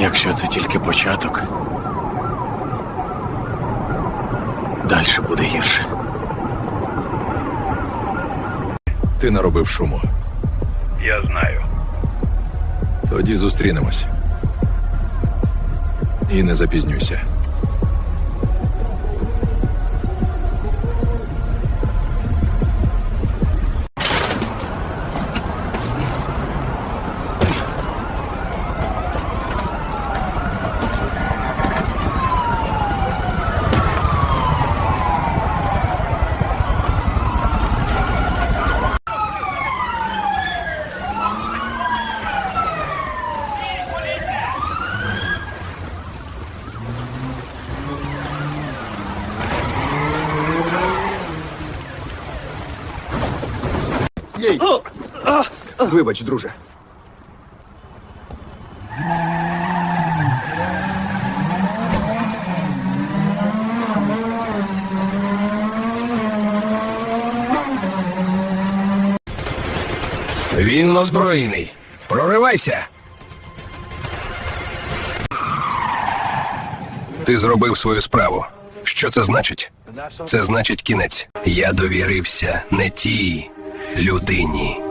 Якщо це тільки початок, далі буде гірше. Ти наробив шуму. Я знаю. Тоді зустрінемось. І не запізнюйся. Вибач, друже. Він озброєний. Проривайся. Ти зробив свою справу. Що це значить? Це значить кінець. Я довірився не тій людині.